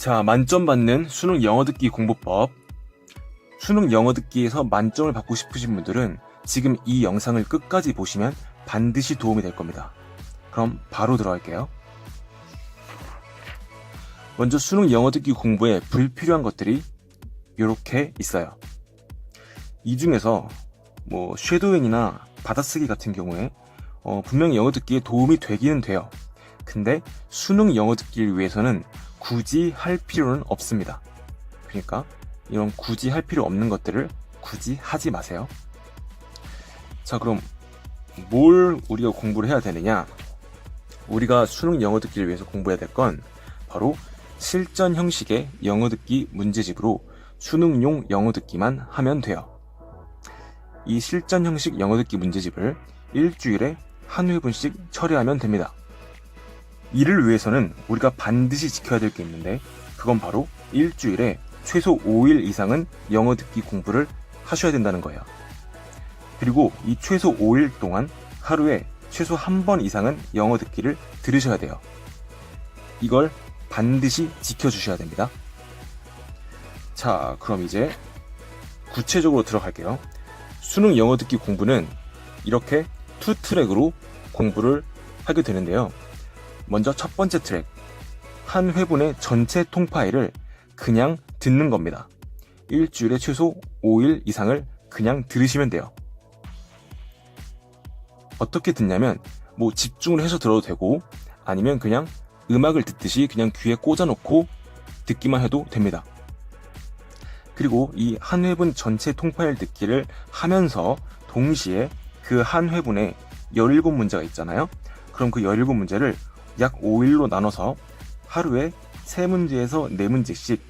자, 만점 받는 수능 영어 듣기 공부법. 수능 영어 듣기에서 만점을 받고 싶으신 분들은 지금 이 영상을 끝까지 보시면 반드시 도움이 될 겁니다. 그럼 바로 들어갈게요. 먼저 수능 영어 듣기 공부에 불필요한 것들이 이렇게 있어요. 이 중에서 뭐 쉐도잉이나 받아쓰기 같은 경우에 어, 분명히 영어 듣기에 도움이 되기는 돼요. 근데 수능 영어 듣기를 위해서는 굳이 할 필요는 없습니다. 그러니까 이런 굳이 할 필요 없는 것들을 굳이 하지 마세요. 자, 그럼 뭘 우리가 공부를 해야 되느냐? 우리가 수능 영어 듣기를 위해서 공부해야 될 건 바로 실전 형식의 영어 듣기 문제집으로 수능용 영어 듣기만 하면 돼요. 이 실전 형식 영어 듣기 문제집을 일주일에 한 회분씩 처리하면 됩니다. 이를 위해서는 우리가 반드시 지켜야 될 게 있는데 그건 바로 일주일에 최소 5일 이상은 영어 듣기 공부를 하셔야 된다는 거예요. 그리고 이 최소 5일 동안 하루에 최소 한 번 이상은 영어 듣기를 들으셔야 돼요. 이걸 반드시 지켜주셔야 됩니다. 자, 그럼 이제 구체적으로 들어갈게요. 수능 영어 듣기 공부는 이렇게 투 트랙으로 공부를 하게 되는데요. 먼저 첫 번째 트랙. 한 회분의 전체 통 파일을 그냥 듣는 겁니다. 일주일에 최소 5일 이상을 그냥 들으시면 돼요. 어떻게 듣냐면, 뭐 집중을 해서 들어도 되고, 아니면 그냥 음악을 듣듯이 그냥 귀에 꽂아놓고 듣기만 해도 됩니다. 그리고 이 한 회분 전체 통파일 듣기를 하면서 동시에 그 한 회분에 17문제가 있잖아요. 그럼 그 17문제를 약 5일로 나눠서 하루에 3문제에서 4문제씩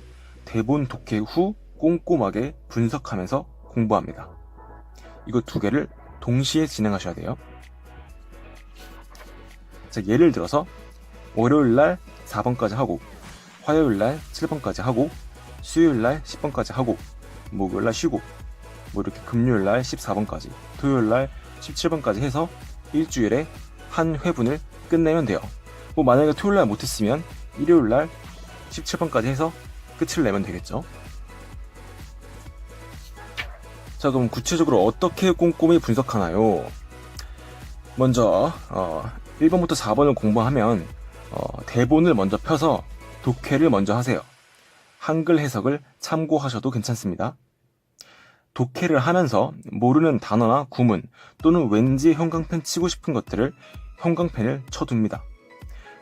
대본 독해 후 꼼꼼하게 분석하면서 공부합니다. 이거 두 개를 동시에 진행하셔야 돼요. 자, 예를 들어서 월요일 날 4번까지 하고 화요일 날 7번까지 하고 수요일 날 10번까지 하고 목요일 날 쉬고 뭐 이렇게 금요일 날 14번까지 토요일 날 17번까지 해서 일주일에 한 회분을 끝내면 돼요. 뭐 만약에 토요일 날 못했으면 일요일 날 17번까지 해서 끝을 내면 되겠죠. 자 그럼 구체적으로 어떻게 꼼꼼히 분석하나요? 먼저 어, 1번부터 4번을 공부하면 어, 대본을 먼저 펴서 독해를 먼저 하세요. 한글 해석을 참고하셔도 괜찮습니다. 독해를 하면서 모르는 단어나 구문 또는 왠지 형광펜 치고 싶은 것들을 형광펜을 쳐둡니다.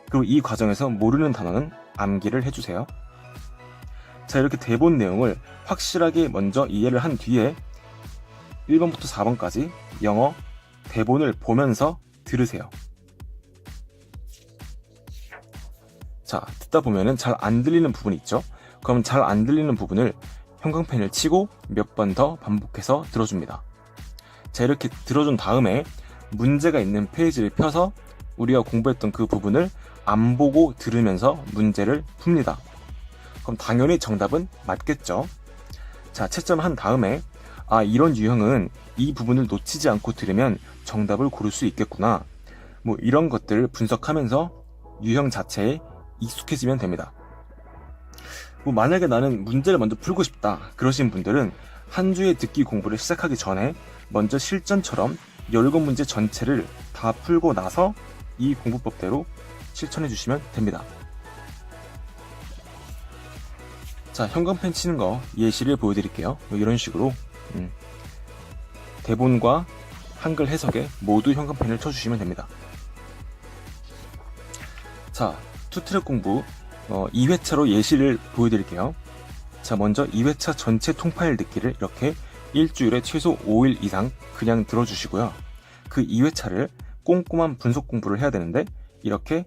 그리고 이 과정에서 모르는 단어는 암기를 해주세요. 자, 이렇게 대본 내용을 확실하게 먼저 이해를 한 뒤에 1번부터 4번까지 영어 대본을 보면서 들으세요. 자, 듣다 보면은 잘 안 들리는 부분이 있죠? 그럼 잘 안 들리는 부분을 형광펜을 치고 몇 번 더 반복해서 들어줍니다. 자, 이렇게 들어준 다음에 문제가 있는 페이지를 펴서 우리가 공부했던 그 부분을 안 보고 들으면서 문제를 풉니다. 그럼 당연히 정답은 맞겠죠? 자, 채점을 한 다음에 아, 이런 유형은 이 부분을 놓치지 않고 들으면 정답을 고를 수 있겠구나. 뭐 이런 것들을 분석하면서 유형 자체에 익숙해지면 됩니다. 뭐 만약에 나는 문제를 먼저 풀고 싶다. 그러신 분들은 한 주의 듣기 공부를 시작하기 전에 먼저 실전처럼 17문제 전체를 다 풀고 나서 이 공부법대로 실천해 주시면 됩니다. 자, 형광펜 치는 거 예시를 보여드릴게요. 뭐 이런 식으로 음, 대본과 한글 해석에 모두 형광펜을 쳐주시면 됩니다. 자, 투트랙 공부 어, 2회차로 예시를 보여드릴게요. 자, 먼저 2회차 전체 통파일 듣기를 이렇게 일주일에 최소 5일 이상 그냥 들어주시고요. 그 2회차를 꼼꼼한 분석 공부를 해야 되는데 이렇게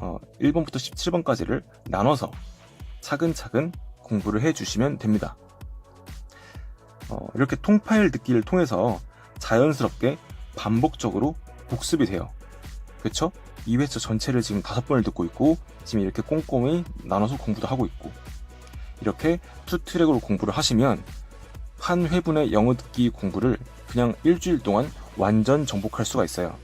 어, 1번부터 17번까지를 나눠서 차근차근 공부를 해 주시면 됩니다. 어, 이렇게 통파일 듣기를 통해서 자연스럽게 반복적으로 복습이 돼요. 그쵸? 2회차 전체를 지금 다섯 번을 듣고 있고 지금 이렇게 꼼꼼히 나눠서 공부도 하고 있고 이렇게 투 트랙으로 공부를 하시면 한 회분의 영어 듣기 공부를 그냥 일주일 동안 완전 정복할 수가 있어요.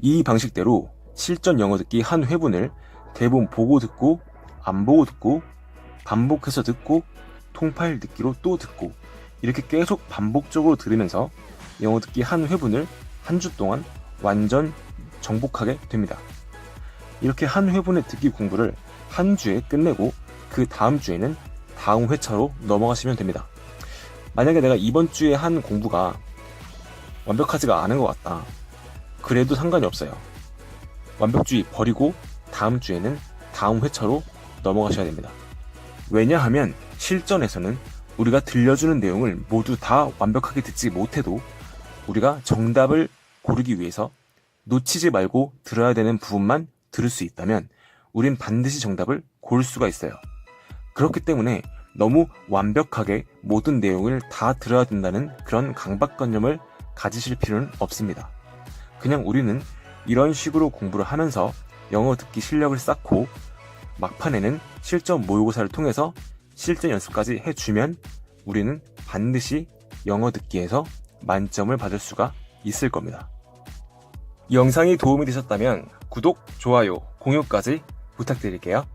이 방식대로 실전 영어 듣기 한 회분을 대본 보고 듣고 안 보고 듣고 반복해서 듣고 통파일 듣기로 또 듣고 이렇게 계속 반복적으로 들으면서 영어 듣기 한 회분을 한 주 동안 완전 정복하게 됩니다. 이렇게 한 회분의 듣기 공부를 한 주에 끝내고 그 다음 주에는 다음 회차로 넘어가시면 됩니다. 만약에 내가 이번 주에 한 공부가 완벽하지가 않은 것 같다. 그래도 상관이 없어요. 완벽주의 버리고 다음 주에는 다음 회차로 넘어가셔야 됩니다. 왜냐하면 실전에서는 우리가 들려주는 내용을 모두 다 완벽하게 듣지 못해도 우리가 정답을 고르기 위해서 놓치지 말고 들어야 되는 부분만 들을 수 있다면 우린 반드시 정답을 고를 수가 있어요. 그렇기 때문에 너무 완벽하게 모든 내용을 다 들어야 된다는 그런 강박관념을 가지실 필요는 없습니다. 그냥 우리는 이런 식으로 공부를 하면서 영어 듣기 실력을 쌓고 막판에는 실전 모의고사를 통해서 실전 연습까지 해주면 우리는 반드시 영어 듣기에서 만점을 받을 수가 있을 겁니다. 이 영상이 도움이 되셨다면 구독, 좋아요, 공유까지 부탁드릴게요.